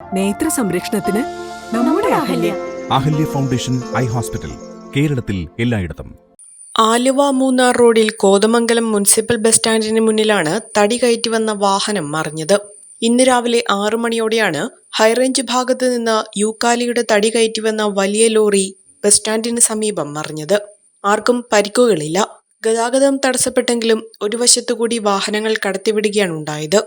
നേത്ര സംരക്ഷണത്തിന് നമ്മുടെ Ahalya. Ahalya foundation eye hospital കേരളത്തിൽ എല്ലായിടത്തും. ആലുവ മൂന്നാർ റോഡിൽ കോതമംഗലം മുനിസിപ്പൽ ബസ് സ്റ്റാൻഡിന് മുന്നിലാണ് തടി കയറ്റി വന്ന വാഹനം മറിഞ്ഞത്. ഇന്ന് രാവിലെ ആറു മണിയോടെയാണ് ഹൈറേഞ്ച് ഭാഗത്ത് നിന്ന് യൂക്കാലിയുടെ തടി കയറ്റി വന്ന വലിയ ലോറി ബസ് സ്റ്റാൻഡിന് സമീപം മറിഞ്ഞത്. ആർക്കും പരിക്കുകളില്ല. ഗതാഗതം തടസ്സപ്പെട്ടെങ്കിലും ഒരു വശത്തുകൂടി വാഹനങ്ങൾ കടത്തിവിടുകയാണ് ഉണ്ടായത്.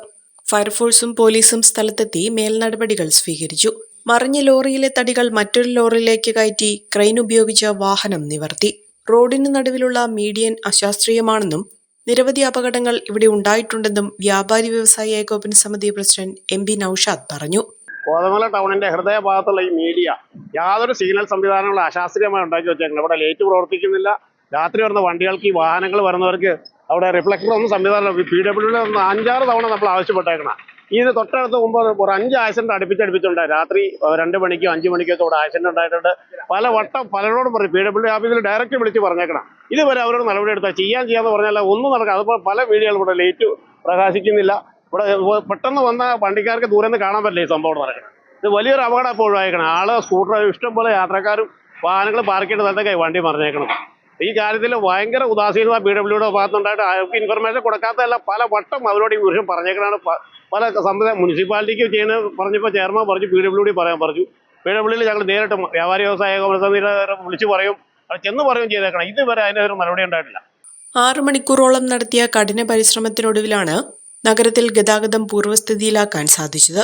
ഫയർഫോഴ്സും പോലീസും സ്ഥലത്തെത്തി മേൽനടപടികൾ സ്വീകരിച്ചു. മറിഞ്ഞ ലോറിയിലെ തടികൾ മറ്റൊരു ലോറിയിലേക്ക് കയറ്റി ക്രെയിൻ ഉപയോഗിച്ച് വാഹനം നിവർത്തി. റോഡിന് നടുവിലുള്ള മീഡിയൻ അശാസ്ത്രീയമാണെന്നും നിരവധി അപകടങ്ങൾ ഇവിടെ ഉണ്ടായിട്ടുണ്ടെന്നും വ്യാപാരി വ്യവസായി ഏകോപന സമിതി പ്രസിഡന്റ് എം പി നൌഷാദ് പറഞ്ഞു. കോതമല ടൗണിന്റെ ഹൃദയഭാഗത്തുള്ള ഈ മീഡിയ യാതൊരു സിഗ്നൽ സംവിധാനങ്ങളും അശാസ്ത്രീയമായി ഉണ്ടാക്കി വെച്ചേക്കുന്നത് ഇവിടെ ലേറ്റ് പ്രവർത്തിക്കുന്നില്ല. രാത്രി വരുന്ന വണ്ടികൾക്ക് ഈ വാഹനങ്ങൾ വരുന്നവർക്ക് അവിടെ റിഫ്ലക്ടർ ഒന്നും സംവിധാനം പി ഡബ്ല്യൂടെ ഒന്ന് അഞ്ചാറ് തവണ നമ്മൾ ആവശ്യപ്പെട്ടേക്കണം. ഇതിന് തൊട്ടടുത്ത് മുമ്പ് ഒരു അഞ്ച് ആക്സിഡന്റ് അടുപ്പിച്ചടുപ്പിച്ചുണ്ടായി രാത്രി രണ്ട് മണിക്കോ അഞ്ച് മണിക്കോ ഇവിടെ ആക്സിഡന്റ് ഉണ്ടായിട്ടുണ്ട്. പല വട്ടം പലരോടും പറയും പി ഡബ്ല്യു ഓഫീസിൽ ഡയറക്റ്റ് വിളിച്ച് പറഞ്ഞേക്കണം. ഇതുവരെ അവരോട് നടപടി എടുത്താൽ ചെയ്യാൻ ചെയ്യാന്ന് പറഞ്ഞാൽ ഒന്നും നടക്കാം. അതുപോലെ പല വീടുകളും ഇവിടെ ലൈറ്റ് പ്രകാശിക്കുന്നില്ല. ഇവിടെ പെട്ടെന്ന് വന്ന വണ്ടിക്കാർക്ക് ദൂരെ നിന്ന് കാണാൻ പറ്റില്ല ഈ സംഭവം നടക്കണം. ഇത് വലിയൊരു അപകടം ഇപ്പോൾ ഒഴിവാക്കണം ആൾ സ്കൂട്ടർ ഇഷ്ടംപോലെ യാത്രക്കാരും വാഹനങ്ങൾ പാർക്ക് ചെയ്യേണ്ട സ്ഥലത്തേക്കായി വണ്ടി മറിഞ്ഞേക്കണം ഈ കാര്യത്തിൽ ഭയങ്കര ഉദാസീനത ബി ഡബ്ല്യുടെ ഭാഗത്തുണ്ടായിട്ട് അവർക്ക് ഇൻഫർമേഷൻ കൊടുക്കാത്തതല്ല പല വട്ടം അവരോട് ഈ വിഷയം പറഞ്ഞേക്കണാണ് പല സംവിധാനം മുനിസിപ്പാലിറ്റിക്ക് ചെയ്യുന്ന പറഞ്ഞപ്പോൾ ചെയർമാൻ പറഞ്ഞു പി ഡബ്ല്യു ഡി പറയാൻ പറഞ്ഞു. പി ഡബ്ല്യൂഡിൽ ഞങ്ങൾ നേരിട്ട് വ്യാപാരി വ്യവസായ സമിതിയുടെ വിളിച്ച് പറയും അത് ചെന്ന് പറയും ചെയ്തേക്കണം. ഇതുവരെ അതിന്റെ ഒരു മറുപടി ഉണ്ടായിട്ടില്ല. ആറു മണിക്കൂറോളം നടത്തിയ കഠിന പരിശ്രമത്തിനൊടുവിലാണ് നഗരത്തിൽ ഗതാഗതം പൂർവസ്ഥിതിയിലാക്കാൻ സാധിച്ചത്.